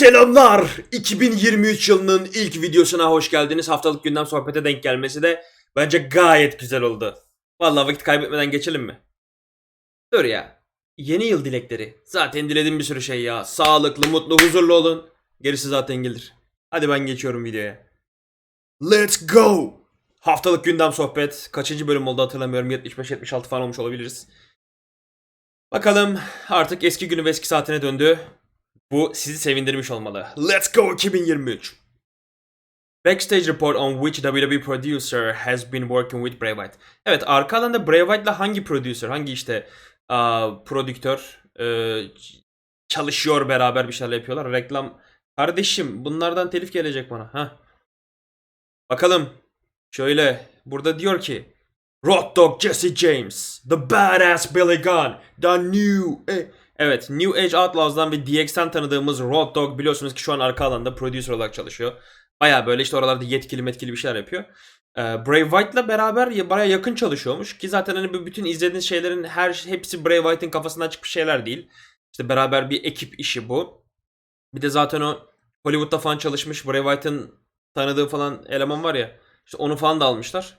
Selamlar! 2023 yılının ilk videosuna hoş geldiniz. Haftalık gündem sohbete denk gelmesi de bence gayet güzel oldu. Vallahi vakit kaybetmeden geçelim mi? Dur ya. Yeni yıl dilekleri. Zaten dilediğim bir sürü şey ya. Sağlıklı, mutlu, huzurlu olun. Gerisi zaten gelir. Hadi ben geçiyorum videoya. Let's go! Haftalık gündem sohbet. Kaçıncı bölüm oldu hatırlamıyorum. 75-76 falan olmuş olabiliriz. Bakalım artık eski günü ve eski saatine döndü. Bu sizi sevindirmiş olmalı. Let's go 2023. Backstage report on which WWE producer has been working with Bray Wyatt. Evet arka alanda Bray Wyatt'la hangi producer, hangi işte aa, prodüktör ç- çalışıyor beraber bir şeyler yapıyorlar. Reklam. Kardeşim bunlardan telif gelecek bana. ha. Bakalım. Şöyle burada diyor ki Road Dogg Jesse James, The Badass Billy Gunn, The New... E- Evet, New Age Outlaws'dan ve DX'ten tanıdığımız Road Dogg biliyorsunuz ki şu an arka alanda producer olarak çalışıyor. Baya böyle işte oralarda yetkili metkili bir şeyler yapıyor. Ee, Bray Wyatt'la beraber ya- baya yakın çalışıyormuş ki zaten hani bütün izlediğiniz şeylerin her hepsi Bray Wyatt'ın kafasından çıkmış şeyler değil. İşte beraber bir ekip işi bu. Bir de zaten o Hollywood'da falan çalışmış Bray Wyatt'ın tanıdığı falan eleman var ya. İşte onu falan da almışlar.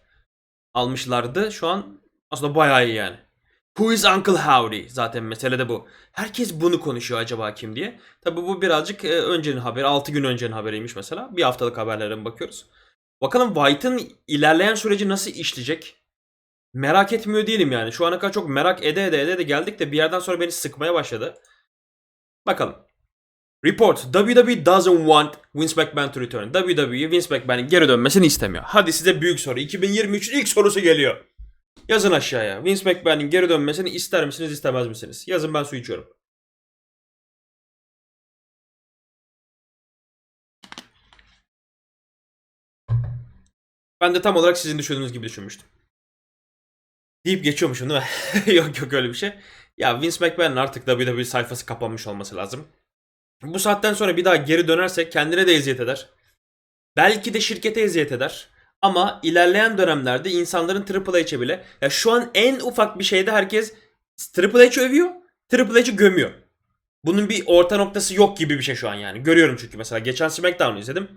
Almışlardı. Şu an aslında bayağı iyi yani. Who is Uncle Howdy? Zaten mesele de bu. Herkes bunu konuşuyor acaba kim diye. Tabi bu birazcık e, öncenin haberi. 6 gün öncenin haberiymiş mesela. Bir haftalık haberlere bakıyoruz. Bakalım White'ın ilerleyen süreci nasıl işleyecek? Merak etmiyor değilim yani. Şu ana kadar çok merak ede ede ede de geldik de bir yerden sonra beni sıkmaya başladı. Bakalım. Report. WWE doesn't want Vince McMahon to return. WWE Vince McMahon'in geri dönmesini istemiyor. Hadi size büyük soru. 2023'ün ilk sorusu geliyor. Yazın aşağıya. Vince McMahon'in geri dönmesini ister misiniz istemez misiniz? Yazın ben su içiyorum. Ben de tam olarak sizin düşündüğünüz gibi düşünmüştüm. Deyip geçiyormuşum değil mi? yok yok öyle bir şey. Ya Vince McMahon'ın artık WWE sayfası kapanmış olması lazım. Bu saatten sonra bir daha geri dönerse kendine de eziyet eder. Belki de şirkete eziyet eder. Ama ilerleyen dönemlerde insanların Triple H'e bile ya şu an en ufak bir şeyde herkes Triple H övüyor, Triple H'i gömüyor. Bunun bir orta noktası yok gibi bir şey şu an yani. Görüyorum çünkü mesela geçen SmackDown'u izledim.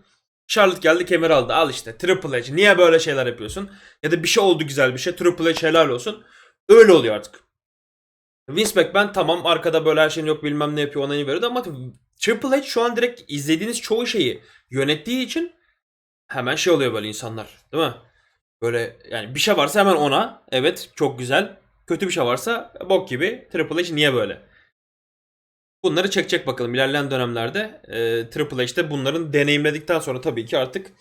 Charlotte geldi kemer aldı. Al işte Triple H. Niye böyle şeyler yapıyorsun? Ya da bir şey oldu güzel bir şey. Triple H helal olsun. Öyle oluyor artık. Vince McMahon tamam arkada böyle her şeyin yok bilmem ne yapıyor onayı veriyordu ama Triple H şu an direkt izlediğiniz çoğu şeyi yönettiği için hemen şey oluyor böyle insanlar değil mi? Böyle yani bir şey varsa hemen ona evet çok güzel. Kötü bir şey varsa bok gibi Triple H niye böyle? Bunları çekecek bakalım ilerleyen dönemlerde. E, Triple H de bunların deneyimledikten sonra tabii ki artık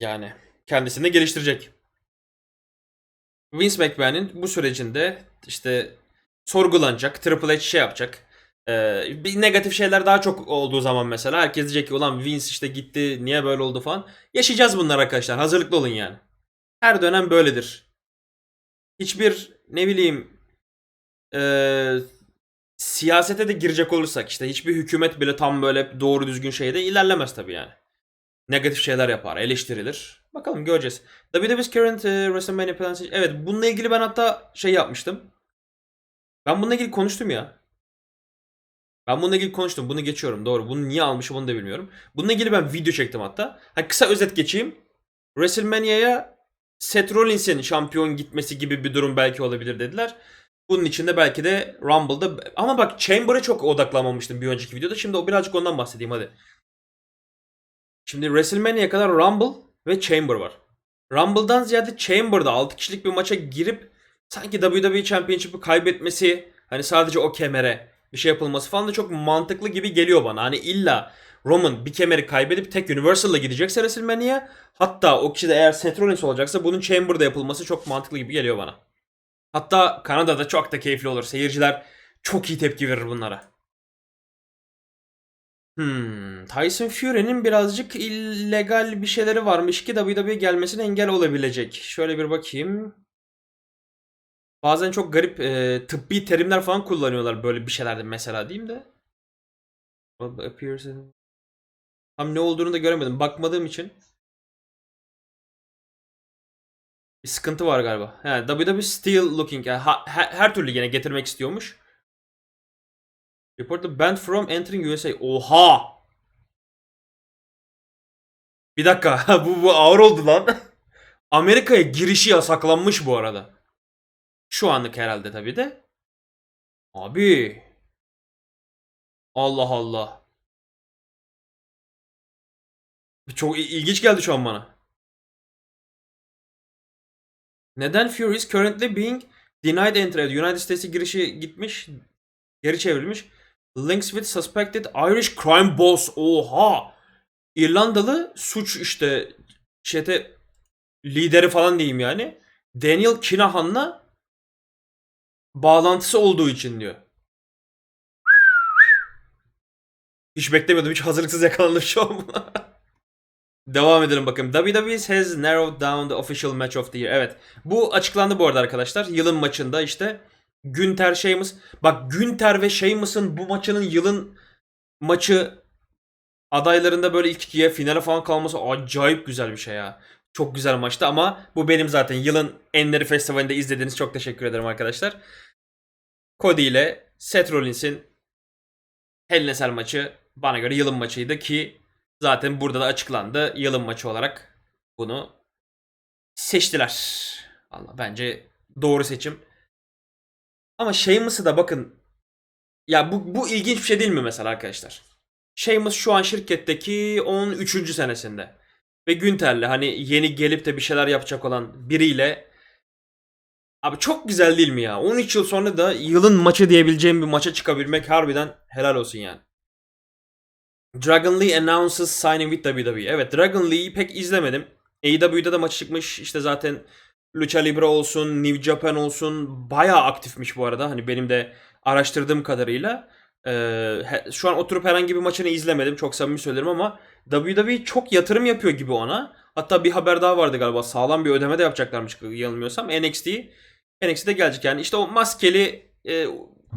yani kendisini geliştirecek. Vince McMahon'in bu sürecinde işte sorgulanacak. Triple H şey yapacak. Ee, bir negatif şeyler daha çok olduğu zaman mesela herkes diyecek ki ulan Vince işte gitti niye böyle oldu falan. Yaşayacağız bunlar arkadaşlar. Hazırlıklı olun yani. Her dönem böyledir. Hiçbir ne bileyim ee, siyasete de girecek olursak işte hiçbir hükümet bile tam böyle doğru düzgün şeyde ilerlemez tabii yani. Negatif şeyler yapar, eleştirilir. Bakalım göreceğiz. WWE's current e, WrestleMania plans. Evet bununla ilgili ben hatta şey yapmıştım. Ben bununla ilgili konuştum ya. Ben bununla ilgili konuştum. Bunu geçiyorum. Doğru. Bunu niye almışım onu da bilmiyorum. Bununla ilgili ben video çektim hatta. Ha, kısa özet geçeyim. WrestleMania'ya Seth Rollins'in şampiyon gitmesi gibi bir durum belki olabilir dediler. Bunun içinde belki de Rumble'da ama bak Chamber'a çok odaklanmamıştım bir önceki videoda. Şimdi o birazcık ondan bahsedeyim hadi. Şimdi WrestleMania'ya kadar Rumble ve Chamber var. Rumble'dan ziyade Chamber'da 6 kişilik bir maça girip sanki WWE Championship'ı kaybetmesi hani sadece o kemere bir şey yapılması falan da çok mantıklı gibi geliyor bana. Hani illa Roman bir kemeri kaybedip tek Universal'la gidecekse WrestleMania'ya hatta o kişi de eğer Seth Rollins olacaksa bunun Chamber'da yapılması çok mantıklı gibi geliyor bana. Hatta Kanada'da çok da keyifli olur. Seyirciler çok iyi tepki verir bunlara. Hmm, Tyson Fury'nin birazcık illegal bir şeyleri varmış ki WWE gelmesine engel olabilecek. Şöyle bir bakayım. Bazen çok garip e, tıbbi terimler falan kullanıyorlar böyle bir şeylerde mesela diyeyim de. Appears Tam ne olduğunu da göremedim. Bakmadığım için. Bir sıkıntı var galiba. Yani WWE still looking. Yani ha- her, her türlü yine getirmek istiyormuş. Reported banned from entering USA. Oha! Bir dakika. bu, bu ağır oldu lan. Amerika'ya girişi yasaklanmış bu arada. Şu anlık herhalde tabii de. Abi. Allah Allah. Çok il- ilginç geldi şu an bana. Neden Fury is currently being denied entry? United States'e girişi gitmiş, geri çevrilmiş. Links with suspected Irish crime boss. Oha! İrlandalı suç işte çete lideri falan diyeyim yani. Daniel Kinahan'la bağlantısı olduğu için diyor. Hiç beklemiyordum. Hiç hazırlıksız yakalandım şu an. Devam edelim bakın. WWE has narrowed down the official match of the year. Evet. Bu açıklandı bu arada arkadaşlar. Yılın maçında işte Günter Sheamus. Bak Günter ve Sheamus'ın bu maçının yılın maçı adaylarında böyle ilk ikiye finale falan kalması acayip güzel bir şey ya. Çok güzel maçtı ama bu benim zaten yılın enleri festivalinde izlediğiniz çok teşekkür ederim arkadaşlar. Cody ile Seth Rollins'in Hell Cell maçı bana göre yılın maçıydı ki zaten burada da açıklandı. Yılın maçı olarak bunu seçtiler. Allah bence doğru seçim. Ama Sheamus'ı da bakın ya bu, bu ilginç bir şey değil mi mesela arkadaşlar? Sheamus şu an şirketteki 13. senesinde. Ve Günter'le hani yeni gelip de bir şeyler yapacak olan biriyle Abi çok güzel değil mi ya? 13 yıl sonra da yılın maçı diyebileceğim bir maça çıkabilmek harbiden helal olsun yani. Dragon Lee announces signing with WWE. Evet Dragon Lee'yi pek izlemedim. AEW'de de maç çıkmış. İşte zaten Lucha Libre olsun, New Japan olsun bayağı aktifmiş bu arada. Hani benim de araştırdığım kadarıyla. Ee, şu an oturup herhangi bir maçını izlemedim. Çok samimi söylerim ama WWE çok yatırım yapıyor gibi ona. Hatta bir haber daha vardı galiba. Sağlam bir ödeme de yapacaklarmış yanılmıyorsam. NXT. NXT'de gelecek yani. İşte o maskeli e,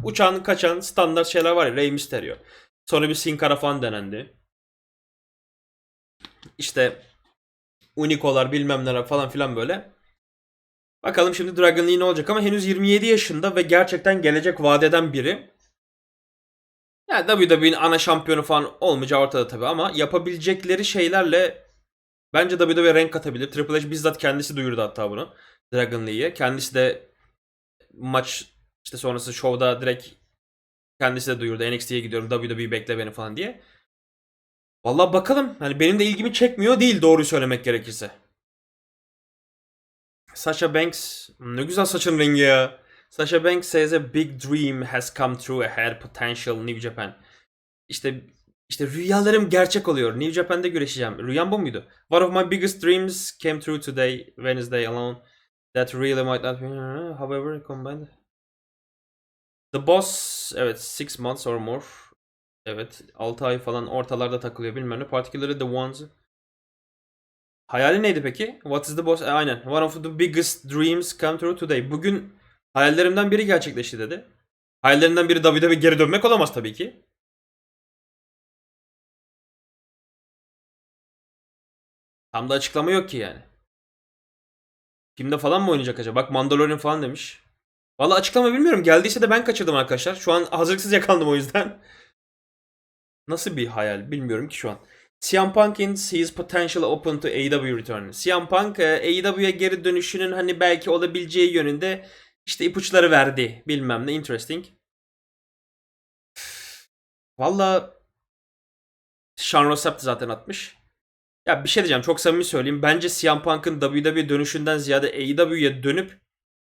uçan kaçan standart şeyler var ya. Rey Mysterio. Sonra bir Sin Cara falan denendi. İşte Unico'lar bilmem neler falan filan böyle. Bakalım şimdi Dragon Lee ne olacak ama henüz 27 yaşında ve gerçekten gelecek vadeden biri. Yani WWE'nin ana şampiyonu falan olmayacağı ortada tabii ama yapabilecekleri şeylerle bence WWE renk katabilir. Triple H bizzat kendisi duyurdu hatta bunu. Dragon Lee'ye. Kendisi de maç işte sonrası şovda direkt kendisi de duyurdu. NXT'ye gidiyorum WWE bekle beni falan diye. Vallahi bakalım. Hani benim de ilgimi çekmiyor değil doğruyu söylemek gerekirse. Sasha Banks ne güzel saçın rengi ya. Sasha Banks says a big dream has come true ahead potential New Japan. İşte işte rüyalarım gerçek oluyor. New Japan'de güreşeceğim. Rüyam bu muydu? One of my biggest dreams came true today, Wednesday alone. That really might not be. However, combined. The Boss, evet 6 months or more. Evet 6 ay falan ortalarda takılıyor bilmem ne. Particularly the ones. Hayali neydi peki? What is the boss? E, aynen. One of the biggest dreams come true today. Bugün hayallerimden biri gerçekleşti dedi. Hayallerinden biri WWE geri dönmek olamaz tabii ki. Tam da açıklama yok ki yani. Kimde falan mı oynayacak acaba? Bak Mandalorian falan demiş. Valla açıklama bilmiyorum. Geldiyse de ben kaçırdım arkadaşlar. Şu an hazırlıksız yakalandım o yüzden. Nasıl bir hayal bilmiyorum ki şu an. CM Punk'in sees potential open to AEW return. CM Punk AEW'ye geri dönüşünün hani belki olabileceği yönünde işte ipuçları verdi. Bilmem ne interesting. Valla Sean Rossap zaten atmış. Ya bir şey diyeceğim çok samimi söyleyeyim. Bence CM Punk'ın WWE dönüşünden ziyade AEW'ye dönüp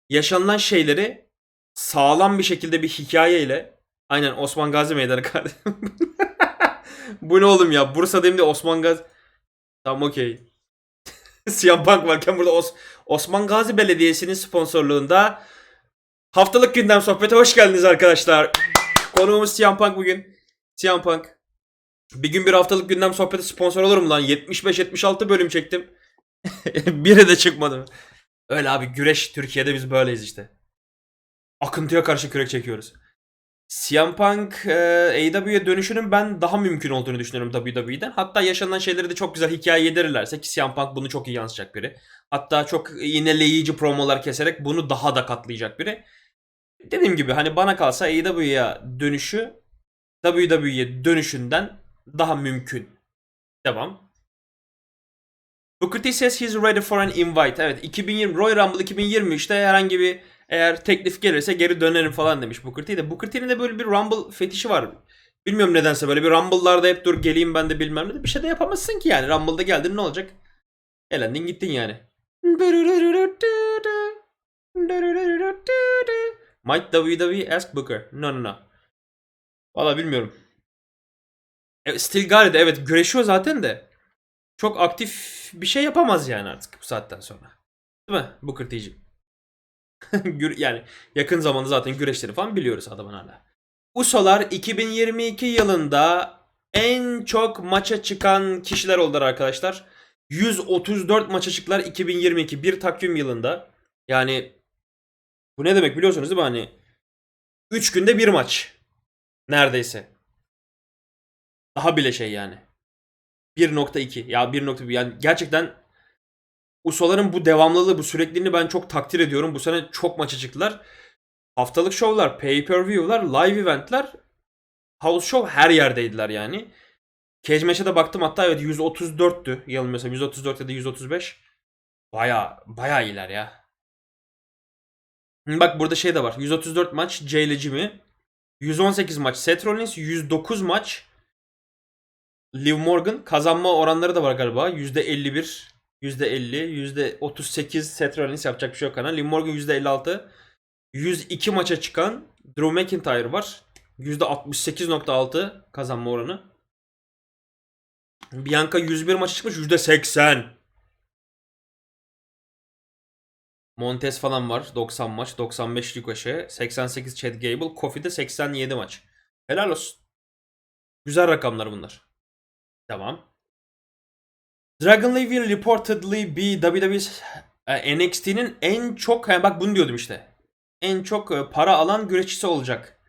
yaşanılan şeyleri sağlam bir şekilde bir hikayeyle aynen Osman Gazi Meydanı kardeşim. Bu ne oğlum ya? Bursa'dayım diye Osman Gazi. Tamam okey. CM Punk varken burada Os- Osman Gazi Belediyesi'nin sponsorluğunda haftalık gündem sohbete hoş geldiniz arkadaşlar. Konuğumuz CM Punk bugün. CM Punk. Bir gün bir haftalık gündem sohbeti sponsor olurum lan. 75-76 bölüm çektim. Biri de çıkmadı. Öyle abi güreş Türkiye'de biz böyleyiz işte. Akıntıya karşı kürek çekiyoruz. CM Punk e, AEW'ye dönüşünün ben daha mümkün olduğunu düşünüyorum WWE'den. Hatta yaşanan şeyleri de çok güzel hikaye yedirirlerse ki CM Punk bunu çok iyi yansıtacak biri. Hatta çok iğneleyici promolar keserek bunu daha da katlayacak biri. Dediğim gibi hani bana kalsa AEW'ye dönüşü WWE'ye dönüşünden daha mümkün. Devam. Booker T says he's ready for an invite. Evet 2020 Royal Rumble 2023'te herhangi bir eğer teklif gelirse geri dönerim falan demiş Booker T de. Booker T'nin de böyle bir Rumble fetişi var. Bilmiyorum nedense böyle bir Rumble'larda hep dur geleyim ben de bilmem ne de bir şey de yapamazsın ki yani. Rumble'da geldin ne olacak? Elendin gittin yani. Might WWE ask Booker? No no no. Valla bilmiyorum. E, it. Evet güreşiyor zaten de. Çok aktif bir şey yapamaz yani artık bu saatten sonra. Değil mi Booker T'ciğim? Yani yakın zamanda zaten güreşleri falan biliyoruz adamın hala. Usolar 2022 yılında en çok maça çıkan kişiler oldular arkadaşlar. 134 maça çıktılar 2022 bir takvim yılında. Yani bu ne demek biliyorsunuz değil mi? Hani 3 günde bir maç. Neredeyse. Daha bile şey yani. 1.2 ya 1.1 yani gerçekten Usoların bu devamlılığı, bu sürekliliğini ben çok takdir ediyorum. Bu sene çok maça çıktılar. Haftalık şovlar, pay-per-view'lar, live eventler, house show her yerdeydiler yani. Cage Match'e de baktım hatta evet 134'tü yanılmıyorsam 134 ya da 135. Baya baya iyiler ya. Bak burada şey de var. 134 maç Jay ile Jimmy. 118 maç Seth Rollins. 109 maç Liv Morgan. Kazanma oranları da var galiba. %51, %50, %38 Seth Rollins yapacak bir şey yok. Liv Morgan %56. 102 maça çıkan Drew McIntyre var. %68.6 kazanma oranı. Bianca 101 maça çıkmış %80. Montez falan var. 90 maç. 95 Ricochet. 88 Chad Gable. Kofi'de 87 maç. Helal olsun. Güzel rakamlar bunlar. Tamam. Dragon Lee will reportedly be WWE's e, NXT'nin en çok yani bak bunu diyordum işte. En çok e, para alan güreşçisi olacak.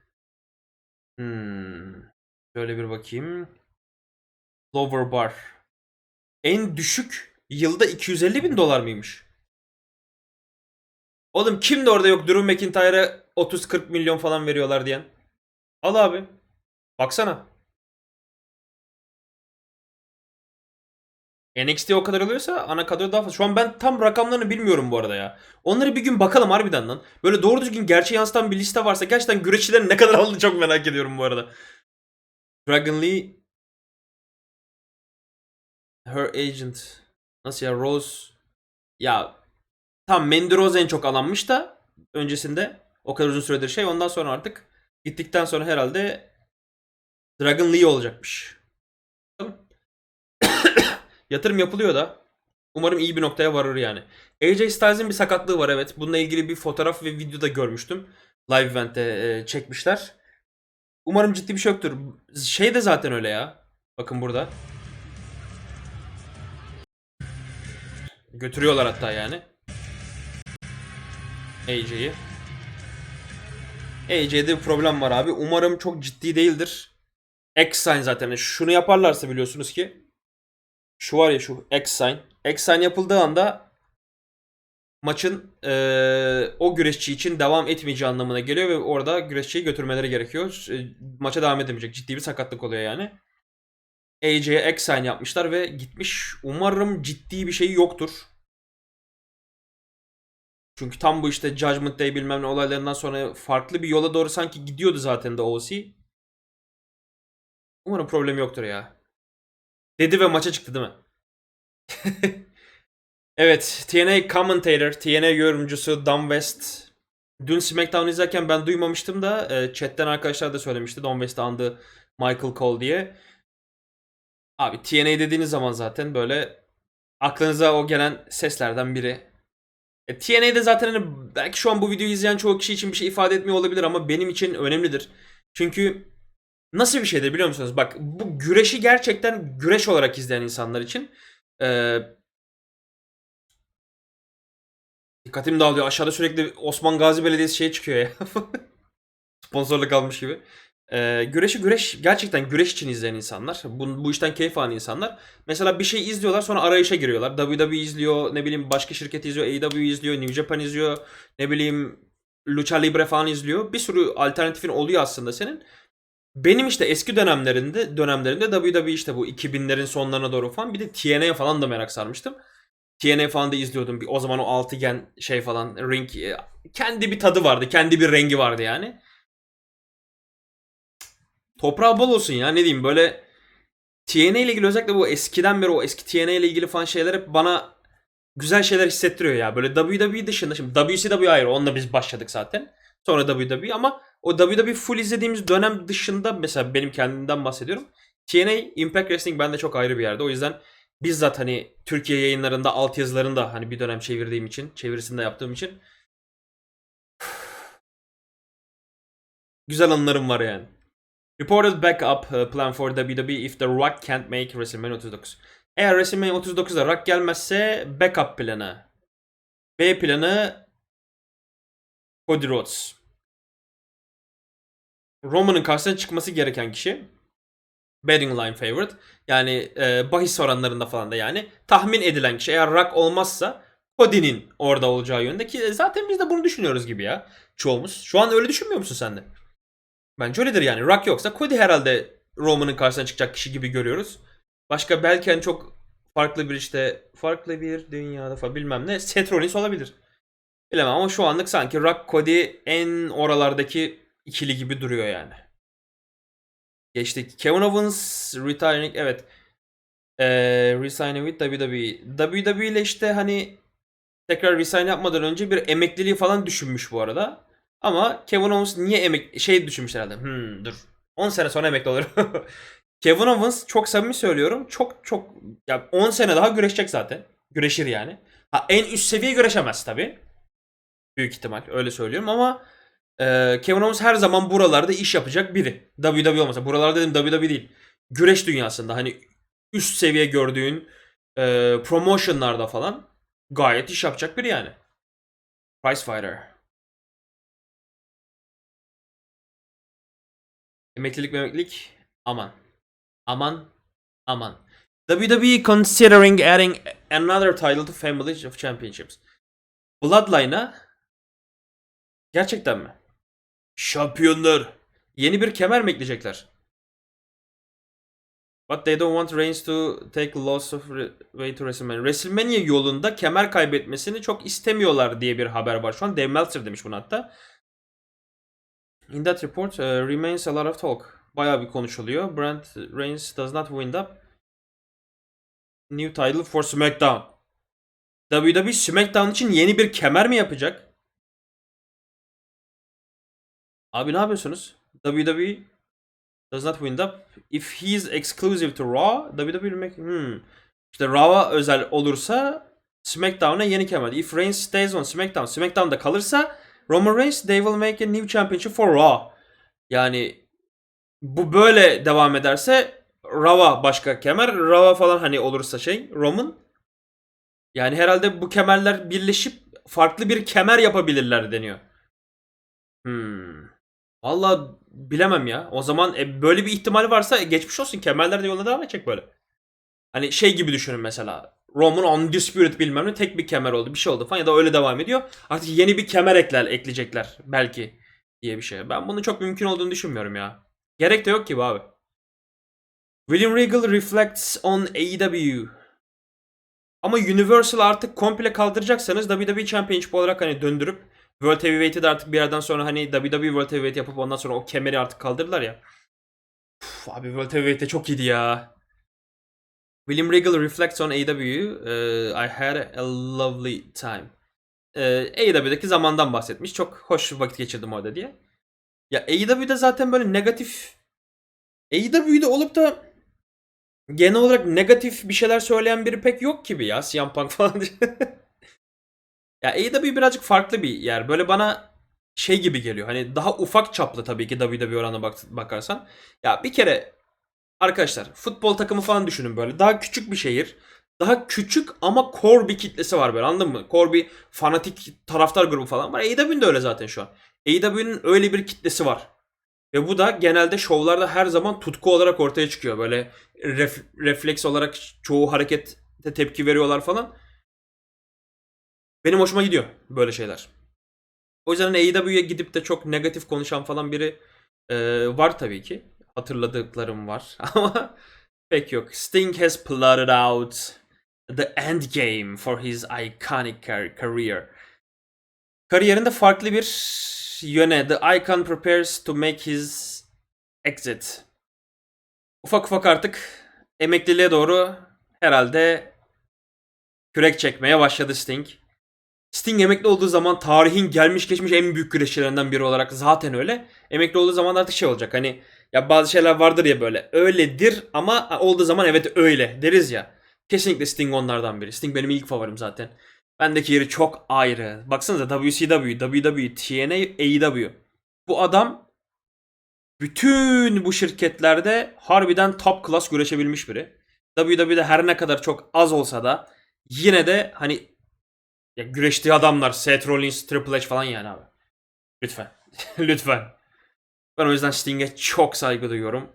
Hmm. Şöyle bir bakayım. Lower bar. En düşük yılda 250 bin dolar mıymış? Oğlum kim de orada yok Drew McIntyre'a 30-40 milyon falan veriyorlar diyen. Al abi. Baksana. NXT o kadar alıyorsa ana kadro daha fazla. Şu an ben tam rakamlarını bilmiyorum bu arada ya. Onları bir gün bakalım harbiden lan. Böyle doğru düzgün gerçeği yansıtan bir liste varsa gerçekten güreşçilerin ne kadar aldığını çok merak ediyorum bu arada. Dragon Lee Her agent Nasıl ya Rose Ya Tam Mandy Rose en çok alanmış da öncesinde o kadar uzun süredir şey ondan sonra artık gittikten sonra herhalde Dragon Lee olacakmış. Yatırım yapılıyor da. Umarım iyi bir noktaya varır yani. AJ Styles'in bir sakatlığı var evet. Bununla ilgili bir fotoğraf ve video da görmüştüm. Live event'te e, çekmişler. Umarım ciddi bir şey yoktur. Şey de zaten öyle ya. Bakın burada. Götürüyorlar hatta yani. AJ'yi. AJ'de bir problem var abi. Umarım çok ciddi değildir. X sign zaten. Şunu yaparlarsa biliyorsunuz ki şu var ya şu X sign. X sign yapıldığı anda maçın eee, o güreşçi için devam etmeyeceği anlamına geliyor ve orada güreşçiyi götürmeleri gerekiyor. E, maça devam edemeyecek. Ciddi bir sakatlık oluyor yani. AJ'ye X sign yapmışlar ve gitmiş. Umarım ciddi bir şey yoktur. Çünkü tam bu işte Judgment Day bilmem ne olaylarından sonra farklı bir yola doğru sanki gidiyordu zaten de OC. Umarım problem yoktur ya. Dedi ve maça çıktı değil mi? evet, TNA commentator, TNA yorumcusu Don West. Dün SmackDown izlerken ben duymamıştım da e, chatten arkadaşlar da söylemişti Don West andı Michael Cole diye. Abi TNA dediğiniz zaman zaten böyle aklınıza o gelen seslerden biri. E, TNA'de zaten hani belki şu an bu videoyu izleyen çoğu kişi için bir şey ifade etmiyor olabilir ama benim için önemlidir. Çünkü nasıl bir şeydir biliyor musunuz? Bak bu güreşi gerçekten güreş olarak izleyen insanlar için e, dikkatim dağılıyor. Aşağıda sürekli Osman Gazi Belediyesi şey çıkıyor ya. Sponsorluk almış gibi. E, güreşi güreş gerçekten güreş için izleyen insanlar. Bu, bu işten keyif alan insanlar. Mesela bir şey izliyorlar sonra arayışa giriyorlar. WWE izliyor, ne bileyim başka şirket izliyor, AEW izliyor, New Japan izliyor, ne bileyim Lucha Libre falan izliyor. Bir sürü alternatifin oluyor aslında senin. benim işte eski dönemlerinde dönemlerinde WWE işte bu 2000'lerin sonlarına doğru falan bir de TNA falan da merak sarmıştım. TNA falan da izliyordum. O zaman o altıgen şey falan ring e, kendi bir tadı vardı. Kendi bir rengi vardı yani. Toprağı bol olsun ya ne diyeyim böyle TNA ile ilgili özellikle bu eskiden beri o eski TNA ile ilgili falan şeyler hep bana güzel şeyler hissettiriyor ya. Böyle WWE dışında şimdi WCW ayrı onunla biz başladık zaten. Sonra WWE ama o WWE full izlediğimiz dönem dışında mesela benim kendimden bahsediyorum. TNA Impact Wrestling bende çok ayrı bir yerde. O yüzden bizzat hani Türkiye yayınlarında alt yazılarında hani bir dönem çevirdiğim için, çevirisinde yaptığım için güzel anılarım var yani. Reported backup plan for WWE if The Rock can't make WrestleMania 39. Eğer WrestleMania 39'da Rock gelmezse backup planı. B planı Cody Rhodes. Roman'ın karşısına çıkması gereken kişi betting line favorite. Yani e, bahis oranlarında falan da yani tahmin edilen kişi eğer Rock olmazsa Cody'nin orada olacağı yönde ki zaten biz de bunu düşünüyoruz gibi ya çoğumuz. Şu an öyle düşünmüyor musun sen de? Bence öyledir yani. Rock yoksa Cody herhalde Roman'ın karşısına çıkacak kişi gibi görüyoruz. Başka belki hani çok farklı bir işte farklı bir dünyada falan bilmem ne Seth Rollins olabilir. Bilemem ama şu anlık sanki Rock Cody en oralardaki ikili gibi duruyor yani. Geçtik. Kevin Owens retiring evet. Ee, resigning with WWE. WWE ile işte hani tekrar resign yapmadan önce bir emekliliği falan düşünmüş bu arada. Ama Kevin Owens niye emek şey düşünmüş herhalde. Hmm, dur. 10 sene sonra emekli olur. Kevin Owens çok samimi söylüyorum. Çok çok ya 10 sene daha güreşecek zaten. Güreşir yani. Ha en üst seviye güreşemez tabi. Büyük ihtimal öyle söylüyorum ama e, Kevin Owens her zaman buralarda iş yapacak biri. WWE olmasa. Buralarda dedim WWE değil. Güreş dünyasında hani üst seviye gördüğün e, promotionlarda falan gayet iş yapacak biri yani. Price Fighter. Emeklilik memeklilik aman. Aman. Aman. WWE considering adding another title to Family of Championships. Bloodline'a gerçekten mi? Şampiyonlar. Yeni bir kemer mi ekleyecekler? But they don't want Reigns to take loss of way to WrestleMania. WrestleMania yolunda kemer kaybetmesini çok istemiyorlar diye bir haber var şu an. Dave Meltzer demiş bunu hatta. In that report uh, remains a lot of talk. Bayağı bir konuşuluyor. Brent Reigns does not wind up. New title for SmackDown. WWE SmackDown için yeni bir kemer mi yapacak? Abi ne yapıyorsunuz? WWE does not wind up. If he is exclusive to Raw, WWE make... Hmm. İşte Raw'a özel olursa SmackDown'a yeni kemer. If Reigns stays on SmackDown, SmackDown'da kalırsa Roman Reigns they will make a new championship for Raw. Yani bu böyle devam ederse Raw'a başka kemer, Raw'a falan hani olursa şey Roman. Yani herhalde bu kemerler birleşip farklı bir kemer yapabilirler deniyor. Hmm. Valla bilemem ya. O zaman e, böyle bir ihtimal varsa e, geçmiş olsun. Kemerler de yoluna devam edecek böyle. Hani şey gibi düşünün mesela. Roman Undisputed bilmem ne tek bir kemer oldu. Bir şey oldu falan ya da öyle devam ediyor. Artık yeni bir kemer ekler, ekleyecekler belki diye bir şey. Ben bunun çok mümkün olduğunu düşünmüyorum ya. Gerek de yok ki bu abi. William Regal reflects on AEW. Ama Universal artık komple kaldıracaksanız WWE Championship olarak hani döndürüp World Heavyweight'i de artık bir yerden sonra hani WWE World Heavyweight yapıp ondan sonra o kemeri artık kaldırdılar ya. Uf, abi World Heavyweight'te çok iyiydi ya. William Regal reflects on AEW. Uh, I had a lovely time. Uh, AEW'deki zamandan bahsetmiş. Çok hoş vakit geçirdim orada diye. Ya AEW'de zaten böyle negatif AEW'de olup da genel olarak negatif bir şeyler söyleyen biri pek yok gibi ya. CM Punk falan. ya AEW birazcık farklı bir yer. Böyle bana şey gibi geliyor. Hani daha ufak çaplı tabii ki WWE oranına bak bakarsan. Ya bir kere arkadaşlar futbol takımı falan düşünün böyle. Daha küçük bir şehir. Daha küçük ama core bir kitlesi var böyle anladın mı? Core bir fanatik taraftar grubu falan var. AEW'nin de öyle zaten şu an. AEW'nin öyle bir kitlesi var. Ve bu da genelde şovlarda her zaman tutku olarak ortaya çıkıyor. Böyle ref, refleks olarak çoğu harekete tepki veriyorlar falan. Benim hoşuma gidiyor böyle şeyler. O yüzden AEW'ye gidip de çok negatif konuşan falan biri e, var tabii ki. Hatırladıklarım var ama pek yok. Sting has plotted out the end game for his iconic car- career. Kariyerinde farklı bir yöne The Icon prepares to make his exit. Ufak ufak artık emekliliğe doğru herhalde kürek çekmeye başladı Sting. Sting emekli olduğu zaman tarihin gelmiş geçmiş en büyük güreşçilerinden biri olarak zaten öyle. Emekli olduğu zaman artık şey olacak hani ya bazı şeyler vardır ya böyle öyledir ama olduğu zaman evet öyle deriz ya. Kesinlikle Sting onlardan biri. Sting benim ilk favorim zaten. Bendeki yeri çok ayrı. Baksanıza WCW, WWE, TNA, AEW. Bu adam bütün bu şirketlerde harbiden top class güreşebilmiş biri. WWE'de her ne kadar çok az olsa da yine de hani ya güreştiği adamlar Seth Rollins, Triple H falan yani abi. Lütfen. Lütfen. Ben o yüzden Sting'e çok saygı duyuyorum.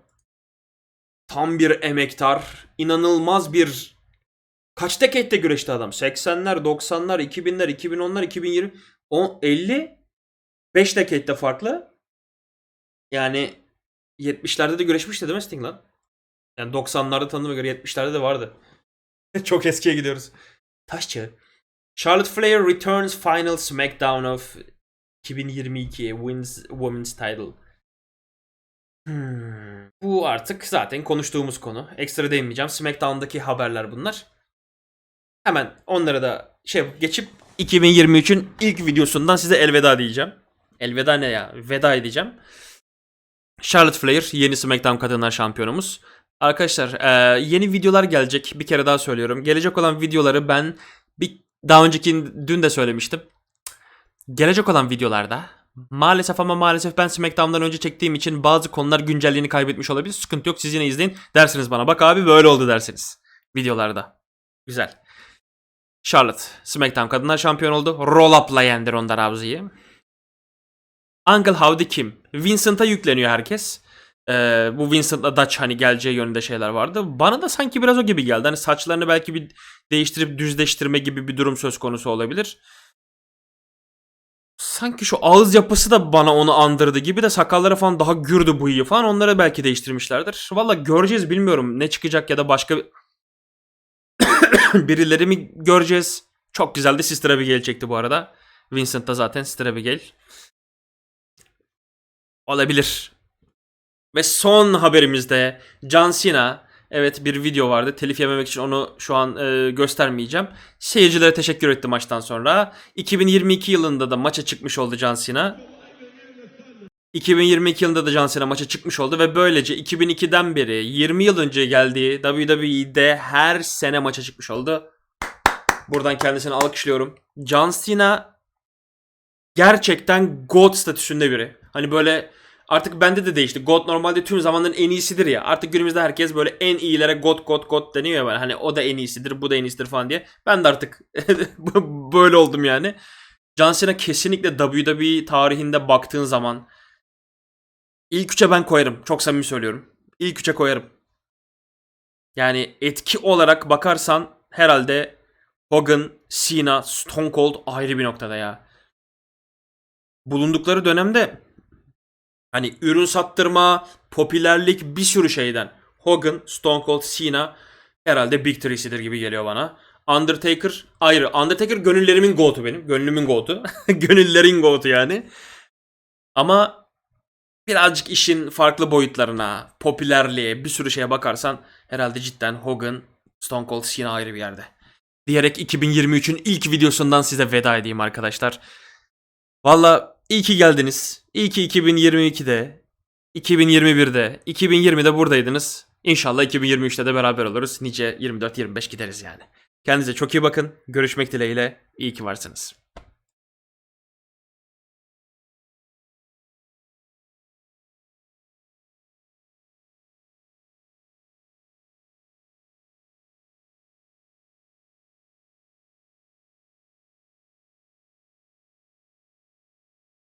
Tam bir emektar. inanılmaz bir kaç decade'de güreşti adam? 80'ler, 90'lar, 2000'ler, 2010'lar, 2020, 10, 50 5 decade'de farklı. Yani 70'lerde de güreşmişti değil mi Sting lan? Yani 90'larda tanıdığıma göre 70'lerde de vardı. Çok eskiye gidiyoruz. Taş çağı. Charlotte Flair returns final SmackDown of 2022 wins Women's Title. Hmm, Bu artık zaten konuştuğumuz konu. Ekstra değinmeyeceğim. SmackDown'daki haberler bunlar. Hemen onlara da şey geçip 2023'ün ilk videosundan size elveda diyeceğim. Elveda ne ya? Veda edeceğim. Charlotte Flair yeni SmackDown Kadınlar Şampiyonumuz. Arkadaşlar e, yeni videolar gelecek. Bir kere daha söylüyorum. Gelecek olan videoları ben bir daha önceki dün de söylemiştim. Gelecek olan videolarda maalesef ama maalesef ben SmackDown'dan önce çektiğim için bazı konular güncelliğini kaybetmiş olabilir. Sıkıntı yok. Siz yine izleyin. Dersiniz bana. Bak abi böyle oldu dersiniz. Videolarda. Güzel. Charlotte SmackDown Kadınlar Şampiyon oldu. Roll up'la yendi Ronda Rousey'i. Uncle Howdy kim? Vincent'a yükleniyor herkes. Ee, bu Vincent'la Dutch hani geleceği yönünde şeyler vardı. Bana da sanki biraz o gibi geldi. Hani saçlarını belki bir değiştirip düzleştirme gibi bir durum söz konusu olabilir. Sanki şu ağız yapısı da bana onu andırdı gibi de sakalları falan daha gürdü bu iyi falan. Onları belki değiştirmişlerdir. Valla göreceğiz bilmiyorum ne çıkacak ya da başka birileri mi göreceğiz. Çok güzeldi Sister Abigail çekti bu arada. Vincent da zaten Sister Abigail. Olabilir. Ve son haberimizde John Cena evet bir video vardı. Telif yememek için onu şu an e, göstermeyeceğim. Seyircilere teşekkür etti maçtan sonra. 2022 yılında da maça çıkmış oldu John Cena. 2022 yılında da John Cena maça çıkmış oldu ve böylece 2002'den beri 20 yıl önce geldiği WWE'de her sene maça çıkmış oldu. Buradan kendisini alkışlıyorum. John Cena gerçekten God statüsünde biri. Hani böyle artık bende de değişti. God normalde tüm zamanların en iyisidir ya. Artık günümüzde herkes böyle en iyilere God God God deniyor ya böyle. Hani o da en iyisidir, bu da en iyisidir falan diye. Ben de artık böyle oldum yani. John Cena kesinlikle WWE tarihinde baktığın zaman ilk üçe ben koyarım. Çok samimi söylüyorum. İlk üçe koyarım. Yani etki olarak bakarsan herhalde Hogan, Cena, Stone Cold ayrı bir noktada ya. Bulundukları dönemde hani ürün sattırma, popülerlik bir sürü şeyden. Hogan, Stone Cold, Cena herhalde Big Three'sidir gibi geliyor bana. Undertaker ayrı. Undertaker gönüllerimin goat'u benim. Gönlümün goat'u. Gönüllerin goat'u yani. Ama birazcık işin farklı boyutlarına, popülerliğe, bir sürü şeye bakarsan herhalde cidden Hogan, Stone Cold, Cena ayrı bir yerde. Diyerek 2023'ün ilk videosundan size veda edeyim arkadaşlar. Valla iyi ki geldiniz. İyi ki 2022'de, 2021'de, 2020'de buradaydınız. İnşallah 2023'te de beraber oluruz. Nice 24-25 gideriz yani. Kendinize çok iyi bakın. Görüşmek dileğiyle. İyi ki varsınız.